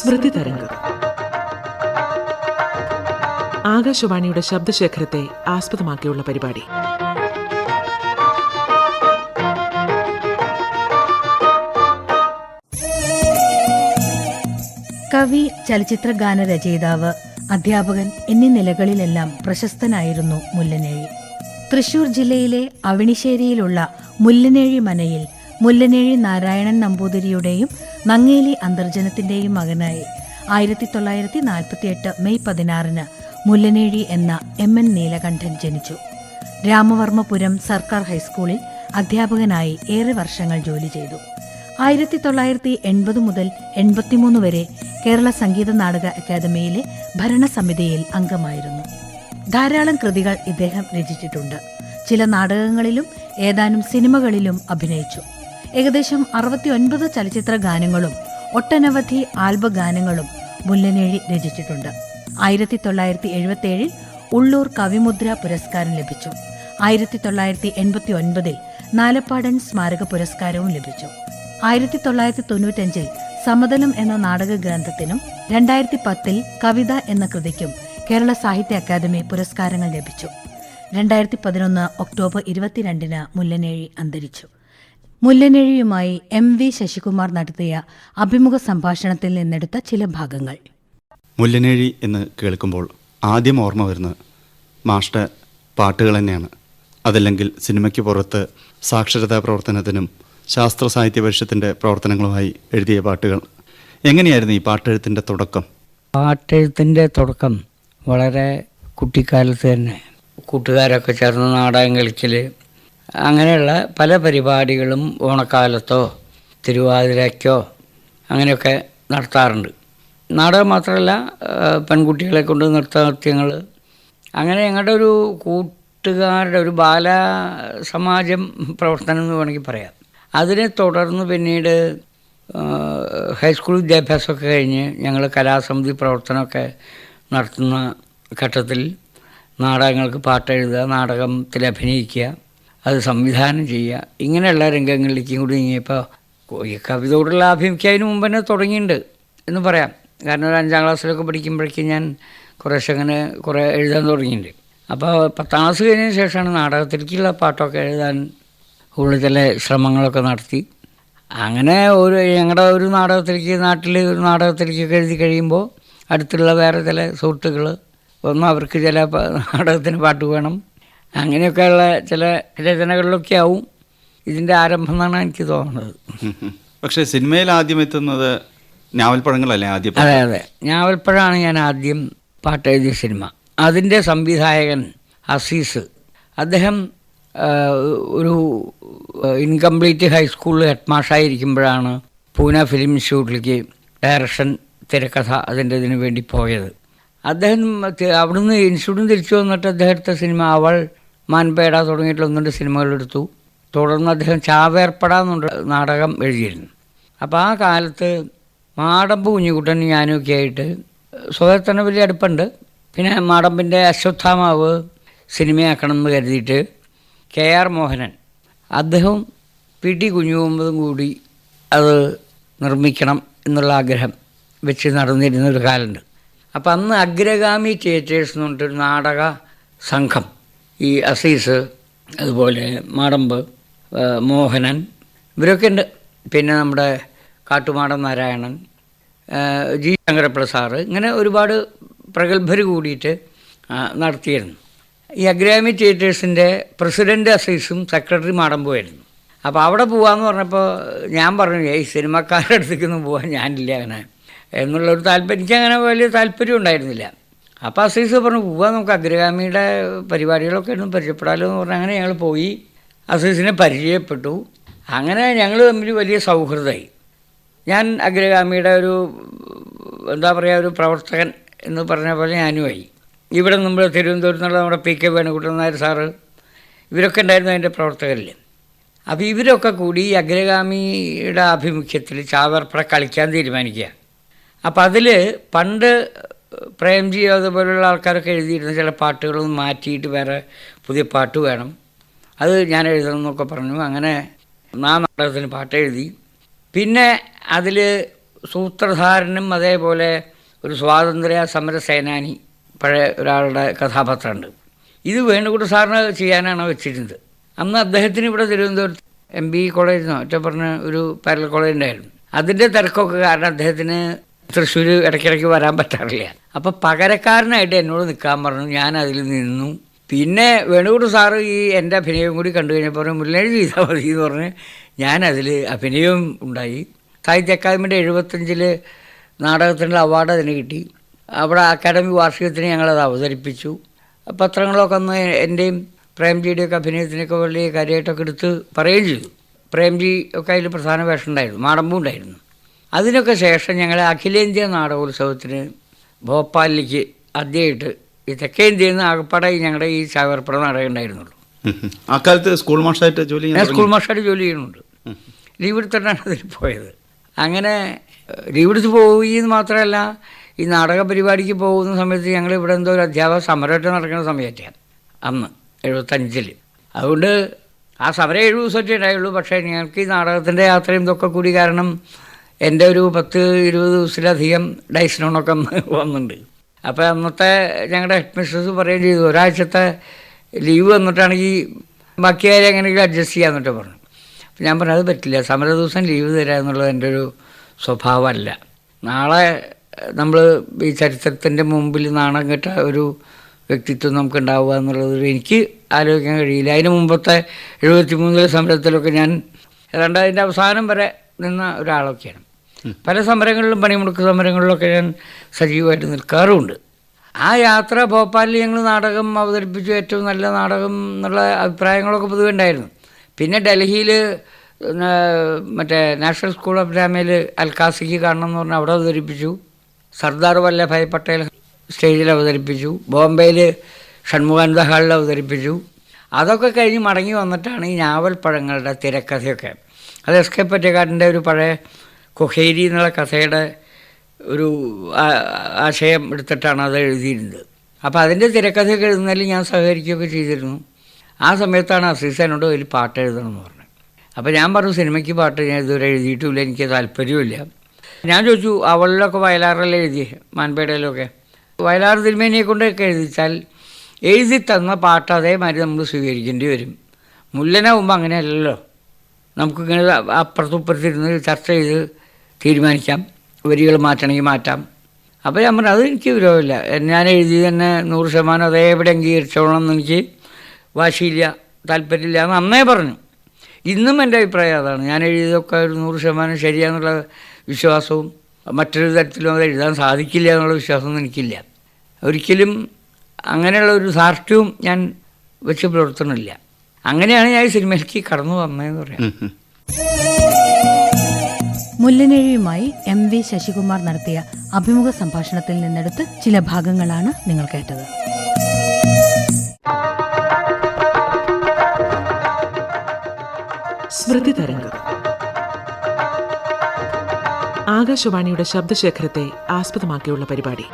സ്മൃതി തരംഗം. ആകാശവാണിയുടെ ശബ്ദശേഖരത്തെ ആസ്പദമാക്കിയുള്ള പരിപാടി. കവി ചലച്ചിത്ര ഗാന രചയിതാവ് അധ്യാപകൻ എന്നീ നിലകളിലെല്ലാം പ്രശസ്തനായിരുന്നു മുല്ലനേഴി. തൃശൂർ ജില്ലയിലെ അവണിശ്ശേരിയിലുള്ള മുല്ലനേഴി മനയിൽ മുല്ലനേഴി നാരായണൻ നമ്പൂതിരിയുടെയും നങ്ങേലി അന്തർജനത്തിന്റെയും മകനായി. ആയിരത്തി തൊള്ളായിരത്തി നാൽപ്പത്തിയെട്ട് മെയ് പതിനാറിന് മുല്ലനേഴി എന്ന എം എൻ നീലകണ്ഠൻ ജനിച്ചു. രാമവർമ്മപുരം സർക്കാർ ഹൈസ്കൂളിൽ അധ്യാപകനായി ഏറെ വർഷങ്ങൾ ജോലി ചെയ്തു. ആയിരത്തി തൊള്ളായിരത്തി എൺപത് മുതൽ എൺപത്തിമൂന്ന് വരെ കേരള സംഗീത നാടക അക്കാദമിയിലെ ഭരണസമിതിയിൽ അംഗമായിരുന്നു. ധാരാളം കൃതികൾ ഇദ്ദേഹം രചിച്ചിട്ടുണ്ട്. ചില നാടകങ്ങളിലും ഏതാനും സിനിമകളിലും അഭിനയിച്ചു. ഏകദേശം അറുപത്തിയൊൻപത് ചലച്ചിത്ര ഗാനങ്ങളും ഒട്ടനവധി ആൽബ ഗാനങ്ങളും മുല്ലനേഴി രചിച്ചിട്ടുണ്ട്. ആയിരത്തി തൊള്ളായിരത്തി എഴുപത്തിയേഴിൽ ഉള്ളൂർ കവിമുദ്ര പുരസ്കാരം ലഭിച്ചു. ആയിരത്തി തൊള്ളായിരത്തി എൺപത്തി ഒൻപതിൽ നാലപ്പാടൻ സ്മാരക പുരസ്കാരവും ലഭിച്ചു. ആയിരത്തി തൊള്ളായിരത്തി തൊണ്ണൂറ്റഞ്ചിൽ സമതലം എന്ന നാടക ഗ്രന്ഥത്തിനും രണ്ടായിരത്തി പത്തിൽ കവിത എന്ന കൃതിക്കും കേരള സാഹിത്യ അക്കാദമി പുരസ്കാരങ്ങൾ ലഭിച്ചു. രണ്ടായിരത്തി പതിനൊന്ന് ഒക്ടോബർ ഇരുപത്തിരണ്ടിന് മുല്ലനേഴി അന്തരിച്ചു. മുല്ലനേഴിയുമായി എം വി ശശികുമാർ നടത്തിയ അഭിമുഖ സംഭാഷണത്തിൽ നിന്നെടുത്ത ചില ഭാഗങ്ങൾ. മുല്ലനേഴി എന്ന് കേൾക്കുമ്പോൾ ആദ്യം ഓർമ്മ വരുന്നത് മാഷ്ട പാട്ടുകൾ തന്നെയാണ്. അതല്ലെങ്കിൽ സിനിമയ്ക്ക് പുറത്ത് സാക്ഷരതാ പ്രവർത്തനത്തിനും ശാസ്ത്ര സാഹിത്യ പരിഷത്തിന്റെ പ്രവർത്തനങ്ങളുമായി എഴുതിയ പാട്ടുകൾ. എങ്ങനെയായിരുന്നു ഈ പാട്ടെഴുത്തിന്റെ തുടക്കം? പാട്ടെഴുത്തിന്റെ തുടക്കം വളരെ കുട്ടിക്കാലത്ത് തന്നെ. കൂട്ടുകാരൊക്കെ ചേർന്ന് നാടകം കളിക്കൽ അങ്ങനെയുള്ള പല പരിപാടികളും ഓണക്കാലത്തോ തിരുവാതിരയ്ക്കോ അങ്ങനെയൊക്കെ നടത്താറുണ്ട്. നാടകം മാത്രമല്ല പെൺകുട്ടികളെ കൊണ്ട് നൃത്തനൃത്യങ്ങൾ അങ്ങനെ ഞങ്ങളുടെ ഒരു കൂട്ടുകാരുടെ ഒരു ബാല സമാജം പ്രവർത്തനം എന്ന് വേണമെങ്കിൽ പറയാം. അതിനെ തുടർന്ന് പിന്നീട് ഹൈസ്കൂൾ വിദ്യാഭ്യാസമൊക്കെ കഴിഞ്ഞ് ഞങ്ങൾ കലാസമിതി പ്രവർത്തനമൊക്കെ നടത്തുന്ന ഘട്ടത്തിൽ നാടകങ്ങൾക്ക് പാട്ടെഴുതുക നാടകത്തിൽ അഭിനയിക്കുക അത് സംവിധാനം ചെയ്യുക. ഇങ്ങനെയുള്ള രംഗങ്ങളിലേക്കും കൂടി നീങ്ങിയപ്പോൾ ഈ കവിതയോടുള്ള ആഭിമുഖ്യം അതിന് മുമ്പ് തന്നെ തുടങ്ങിയിട്ടുണ്ട് എന്ന് പറയാം. കാരണം ഒരു അഞ്ചാം ക്ലാസ്സിലൊക്കെ പഠിക്കുമ്പോഴേക്കും ഞാൻ കുറേശ്ശെ അങ്ങനെ കുറേ എഴുതാൻ തുടങ്ങിയിട്ടുണ്ട്. അപ്പോൾ പത്താം ക്ലാസ് കഴിഞ്ഞതിന് ശേഷമാണ് നാടകത്തിലേക്കുള്ള പാട്ടൊക്കെ എഴുതാൻ കൂടുതൽ ശ്രമങ്ങളൊക്കെ നടത്തി. അങ്ങനെ ഒരു ഞങ്ങളുടെ ഒരു നാടകത്തിലേക്ക് നാട്ടിൽ ഒരു നാടകത്തിലേക്കൊക്കെ എഴുതി കഴിയുമ്പോൾ അടുത്തുള്ള വേറെ ചില സുഹൃത്തുക്കൾ ഒന്നും അവർക്ക് ചില നാടകത്തിന് പാട്ട് വേണം. അങ്ങനെയൊക്കെയുള്ള ചില രചനകളിലൊക്കെ ആവും ഇതിന്റെ ആരംഭം എന്നാണ് എനിക്ക് തോന്നുന്നത്. പക്ഷേ സിനിമയിൽ ആദ്യം എത്തുന്നത് ഞാവൽപ്പഴങ്ങളല്ലേ ആദ്യം? അതെ അതെ. ഞാവൽപ്പഴമാണ് ഞാൻ ആദ്യം പാട്ട് എഴുതിയ സിനിമ. അതിന്റെ സംവിധായകൻ അസീസ്. അദ്ദേഹം ഒരു ഇൻകംപ്ലീറ്റ് ഹൈസ്കൂളിൽ ഹെഡ് മാഷായിരിക്കുമ്പോഴാണ് പൂന ഫിലിം ഇൻസ്റ്റിറ്റ്യൂട്ടിലേക്ക് ഡയറക്ഷൻ തിരക്കഥ അതിന്റെ ഇതിനു വേണ്ടി പോയത്. അദ്ദേഹം അവിടുന്ന് ഇൻസ്റ്റിറ്റ്യൂട്ടിൽ നിന്ന് തിരിച്ചു വന്നിട്ട് അദ്ദേഹത്തെ സിനിമ അവൾ മാൻപേട തുടങ്ങിയിട്ടുള്ള ഒന്ന് രണ്ട് സിനിമകളെടുത്തു. തുടർന്ന് അദ്ദേഹം ചാവേർപ്പട എന്നുള്ള നാടകം എഴുതിയിരുന്നു. അപ്പോൾ ആ കാലത്ത് മാടമ്പ് കുഞ്ഞുകുട്ടൻ ഞാനുമൊക്കെ ആയിട്ട് സ്വയം വലിയ അടുപ്പുണ്ട്. പിന്നെ മാടമ്പിന്റെ അശ്വത്ഥാമാവ് സിനിമയാക്കണം എന്ന് കരുതിയിട്ട് കെ ആർ മോഹനൻ അദ്ദേഹം പി ടി കുഞ്ഞുമുമ്പതും കൂടി അത് നിർമ്മിക്കണം എന്നുള്ള ആഗ്രഹം വെച്ച് നടന്നിരുന്ന ഒരു കാലമുണ്ട്. അപ്പം അന്ന് അഗ്രഗാമി തിയേറ്റേഴ്സ് എന്ന് പറഞ്ഞിട്ടൊരു നാടക സംഘം ഈ അസീസ് അതുപോലെ മാടമ്പ് മോഹനൻ ഇവരൊക്കെ ഉണ്ട്. പിന്നെ നമ്മുടെ കാട്ടുമാടൻ നാരായണൻ ജി. ശങ്കരപ്പിള്ള സാറ് ഇങ്ങനെ ഒരുപാട് പ്രഗത്ഭർ കൂടിയിട്ട് നടത്തിയിരുന്നു. ഈ അഗ്രാമി തിയേറ്റേഴ്സിന്റെ പ്രസിഡന്റ് അസീസും സെക്രട്ടറി മാടമ്പുമായിരുന്നു അപ്പോൾ അവിടെ പോകാമെന്ന് പറഞ്ഞപ്പോൾ ഞാൻ പറഞ്ഞു ഈ സിനിമക്കാരുടെ അടുത്തേക്കൊന്നും പോകാൻ ഞാനില്ല അങ്ങനെ. എന്നുള്ളൊരു താല്പര്യം എനിക്കങ്ങനെ വലിയ താല്പര്യം ഉണ്ടായിരുന്നില്ല. അപ്പോൾ അസീസ് പറഞ്ഞു പോവാം നമുക്ക് അഗ്രഗാമിയുടെ പരിപാടികളൊക്കെ ഒന്ന് പരിചയപ്പെടാമല്ലോ എന്ന് പറഞ്ഞാൽ അങ്ങനെ ഞങ്ങൾ പോയി. അസീസിനെ പരിചയപ്പെട്ടു. അങ്ങനെ ഞങ്ങൾ തമ്മിൽ വലിയ സൗഹൃദമായി. ഞാൻ അഗ്രഗാമിയുടെ ഒരു എന്താ പറയുക ഒരു പ്രവർത്തകൻ എന്ന് പറഞ്ഞ പോലെ ഞാനുമായി. ഇവിടെ നമ്മൾ തിരുവനന്തപുരത്ത് നിന്നുള്ള നമ്മുടെ P K Venukuttan Nair sir ഇവരൊക്കെ ഉണ്ടായിരുന്നു അതിന്റെ പ്രവർത്തകരിൽ അപ്പോൾ ഇവരൊക്കെ കൂടി ഈ അഗ്രഗാമിയുടെ ആഭിമുഖ്യത്തിൽ ചാവർപ്പട കളിക്കാൻ തീരുമാനിക്കുക. അപ്പോൾ അതിൽ പണ്ട് പ്രേംജി അതുപോലുള്ള ആൾക്കാരൊക്കെ എഴുതിയിരുന്ന ചില പാട്ടുകളൊന്നും മാറ്റിയിട്ട് വേറെ പുതിയ പാട്ട് വേണം. അത് ഞാൻ എഴുതണം എന്നൊക്കെ പറഞ്ഞു. അങ്ങനെ നാ നാടകത്തിന് പാട്ട് എഴുതി. പിന്നെ അതിൽ സൂത്രധാരനും അതേപോലെ ഒരു സ്വാതന്ത്ര്യ സമര സേനാനി പഴയ ഒരാളുടെ കഥാപാത്രമുണ്ട്. ഇത് വേണുകൂട്ട സാറിന് ചെയ്യാനാണ് വെച്ചിരുന്നത്. അന്ന് അദ്ദേഹത്തിന് ഇവിടെ തിരുവനന്തപുരത്ത് എം ബി കോളേജിനോ ഒറ്റ പറഞ്ഞ ഒരു പാരൽ കോളേജ് ഉണ്ടായിരുന്നു. അതിന്റെ തിരക്കൊക്കെ കാരണം അദ്ദേഹത്തിന് തൃശ്ശൂർ ഇടയ്ക്കിടയ്ക്ക് വരാൻ പറ്റാറില്ല. അപ്പോൾ പകരക്കാരനായിട്ട് എന്നോട് നിൽക്കാൻ പറഞ്ഞു. ഞാൻ അതിൽ നിന്നു. പിന്നെ വേണുകൂട് സാറ് ഈ എന്റെ അഭിനയം കൂടി കണ്ടു കഴിഞ്ഞപ്പോൾ പറഞ്ഞു മുല്ലേഴ് ചെയ്താൽ മതി എന്ന് പറഞ്ഞ് ഞാനതിൽ അഭിനയവും ഉണ്ടായി. സാഹിത്യ അക്കാദമിയുടെ എഴുപത്തഞ്ചിൽ നാടകത്തിനുള്ള അവാർഡ് അതിന് കിട്ടി. അവിടെ അക്കാദമി വാർഷികത്തിന് ഞങ്ങളത് അവതരിപ്പിച്ചു. പത്രങ്ങളൊക്കെ ഒന്ന് എന്റെയും പ്രേംജിയുടെയൊക്കെ അഭിനയത്തിനൊക്കെ വലിയ കാര്യമായിട്ടൊക്കെ എടുത്ത് പറയുകയും ചെയ്തു. പ്രേംജി ഒക്കെ അതിൽ പ്രധാന വേഷം ഉണ്ടായിരുന്നു. മാടമ്പും ഉണ്ടായിരുന്നു. അതിനൊക്കെ ശേഷം ഞങ്ങൾ അഖിലേന്ത്യാ നാടകോത്സവത്തിന് ഭോപ്പാലിലേക്ക് ആദ്യമായിട്ട് ഈ തെക്കേന്ത്യയിൽ നിന്ന് ആകപ്പാടെ ഞങ്ങളുടെ ഈ ചാവർപ്പുറ നാടകം ഉണ്ടായിരുന്നുള്ളൂ. അക്കാലത്ത് സ്കൂൾ മാഷായിട്ട് ജോലി ഞാൻ സ്കൂൾ? മാഷായിട്ട് ജോലി ചെയ്യുന്നുണ്ട്. ലീവ് എടുത്തിട്ടാണ് അതിൽ പോയത്. അങ്ങനെ ഏഹ്, ലീവ് എടുത്ത് പോയി എന്ന് മാത്രമല്ല ഈ നാടക പരിപാടിക്ക് പോകുന്ന സമയത്ത് ഞങ്ങൾ ഇവിടെ എന്തോ ഒരു അധ്യാപക സമരമായിട്ട് നടക്കുന്ന സമയത്തെയാണ് അന്ന് എഴുപത്തഞ്ചിൽ അതുകൊണ്ട് ആ സമരം ഏഴ് ദിവസമൊക്കെ ഉണ്ടായുള്ളൂ. പക്ഷേ ഞങ്ങൾക്ക് ഈ നാടകത്തിന്റെ യാത്രയും ഇതൊക്കെ കൂടി കാരണം എന്റെ ഒരു പത്ത് ഇരുപത് ദിവസത്തിലധികം ഡൈസിനോണൊക്കെ വന്നിട്ടുണ്ട്. അപ്പോൾ അന്നത്തെ ഞങ്ങളുടെ ഹെഡ് മിസ്സസ് പറയുകയും ചെയ്തു ഒരാഴ്ചത്തെ ലീവ് വന്നിട്ടാണെങ്കിൽ ബാക്കി കാര്യം എങ്ങനെയെങ്കിലും അഡ്ജസ്റ്റ് ചെയ്യാമെന്നിട്ട് പറഞ്ഞു. അപ്പം ഞാൻ പറഞ്ഞു അത് പറ്റില്ല സമര ദിവസം ലീവ് തരാ എന്നുള്ളത് എന്റെ ഒരു സ്വഭാവമല്ല. നാളെ നമ്മൾ ഈ ചരിത്രത്തിന്റെ മുമ്പിൽ നാണം കെട്ട ഒരു വ്യക്തിത്വം നമുക്ക് ഉണ്ടാവുക എന്നുള്ളത് എനിക്ക് ആലോചിക്കാൻ കഴിയില്ല. അതിന് മുമ്പത്തെ എഴുപത്തി മൂന്നിലെ സമരത്തിലൊക്കെ ഞാൻ ഏതാണ്ട് അതിന്റെ അവസാനം വരെ നിന്ന ഒരാളൊക്കെയാണ്. പല സമരങ്ങളിലും പണിമുടക്ക് സമരങ്ങളിലൊക്കെ ഞാൻ സജീവമായിട്ട് നിൽക്കാറുമുണ്ട്. ആ യാത്ര ഭോപ്പാലിൽ ഞങ്ങൾ നാടകം അവതരിപ്പിച്ചു. ഏറ്റവും നല്ല നാടകം എന്നുള്ള അഭിപ്രായങ്ങളൊക്കെ പൊതുവെ ഉണ്ടായിരുന്നു. പിന്നെ ഡൽഹിയിൽ മറ്റേ നാഷണൽ സ്കൂൾ ഓഫ് ഡ്രാമയിൽ അൽക്കാസിക്ക് കാണണം എന്ന് പറഞ്ഞാൽ അവിടെ അവതരിപ്പിച്ചു. സർദാർ വല്ലഭായ് പട്ടേൽ സ്റ്റേജിൽ അവതരിപ്പിച്ചു. ബോംബെയിൽ ഷൺമുഖാനന്ദ ഹാളിൽ അവതരിപ്പിച്ചു. അതൊക്കെ കഴിഞ്ഞ് മടങ്ങി വന്നിട്ടാണ് ഈ ഞാവൽ പഴങ്ങളുടെ തിരക്കഥയൊക്കെ. അത് എസ് കെ പറ്റേക്കാടിന്റെ ഒരു പഴയ കൊഹേരി എന്നുള്ള കഥയുടെ ഒരു ആശയം എടുത്തിട്ടാണ് അത് എഴുതിയിരുന്നത്. അപ്പോൾ അതിന്റെ തിരക്കഥയൊക്കെ എഴുതുന്നതിൽ ഞാൻ സഹകരിക്കുകയൊക്കെ ചെയ്തിരുന്നു. ആ സമയത്താണ് അസീസനോട് ഒരു പാട്ട് എഴുതണം എന്ന് പറഞ്ഞത്. അപ്പോൾ ഞാൻ പറഞ്ഞു സിനിമയ്ക്ക് പാട്ട് ഞാൻ ഇതുവരെ എഴുതിയിട്ടുമില്ല എനിക്ക് താല്പര്യമില്ല ഞാൻ ചോദിച്ചു അവളിലൊക്കെ വയലാറല്ലേ എഴുതി മാൻപേടയിലൊക്കെ? വയലാർ തിരുമേനിയെ കൊണ്ടൊക്കെ എഴുതിച്ചാൽ എഴുതി തന്ന പാട്ട് അതേമാതിരി നമ്മൾ സ്വീകരിക്കേണ്ടി വരും. മുല്ലനാവുമ്പോൾ അങ്ങനെയല്ലല്ലോ. നമുക്കിങ്ങനെ അപ്പുറത്തും ഇപ്പുറത്തിരുന്ന് ചർച്ച ചെയ്ത് തീരുമാനിക്കാം. വരികൾ മാറ്റണമെങ്കിൽ മാറ്റാം. അപ്പോൾ ഞാൻ പറഞ്ഞു അത് എനിക്ക് വിരോധമില്ല. ഞാൻ എഴുതി തന്നെ നൂറ് ശതമാനം അതേപടി അംഗീകരിച്ചോളണം എന്ന് എനിക്ക് വാശിയില്ല താല്പര്യമില്ല എന്ന് അന്നേ പറഞ്ഞു. ഇന്നും എന്റെ അഭിപ്രായം അതാണ്. ഞാൻ എഴുതിയതൊക്കെ ഒരു നൂറ് ശതമാനം ശരിയാന്നുള്ള വിശ്വാസവും മറ്റൊരു തരത്തിലും അത് എഴുതാൻ സാധിക്കില്ല എന്നുള്ള വിശ്വാസമൊന്നും എനിക്കില്ല. ഒരിക്കലും അങ്ങനെയുള്ള ഒരു ധാർഷ്ട്യവും ഞാൻ വെച്ച് പുലർത്തണില്ല അങ്ങനെയാണ് ഞാൻ ഈ സിനിമയിലേക്ക് കടന്നു വന്നതെന്ന് പറയാം. മുല്ലനെഴിയുമായി. എം വി ശശികുമാർ നടത്തിയ അഭിമുഖ സംഭാഷണത്തിൽ നിന്നെടുത്ത് ചില ഭാഗങ്ങളാണ് നിങ്ങൾ കേട്ടത്. സ്മൃതി തരംഗം. ആകാശവാണിയുടെ ശബ്ദശേഖരത്തെ ആസ്പദമാക്കിയുള്ള പരിപാടി.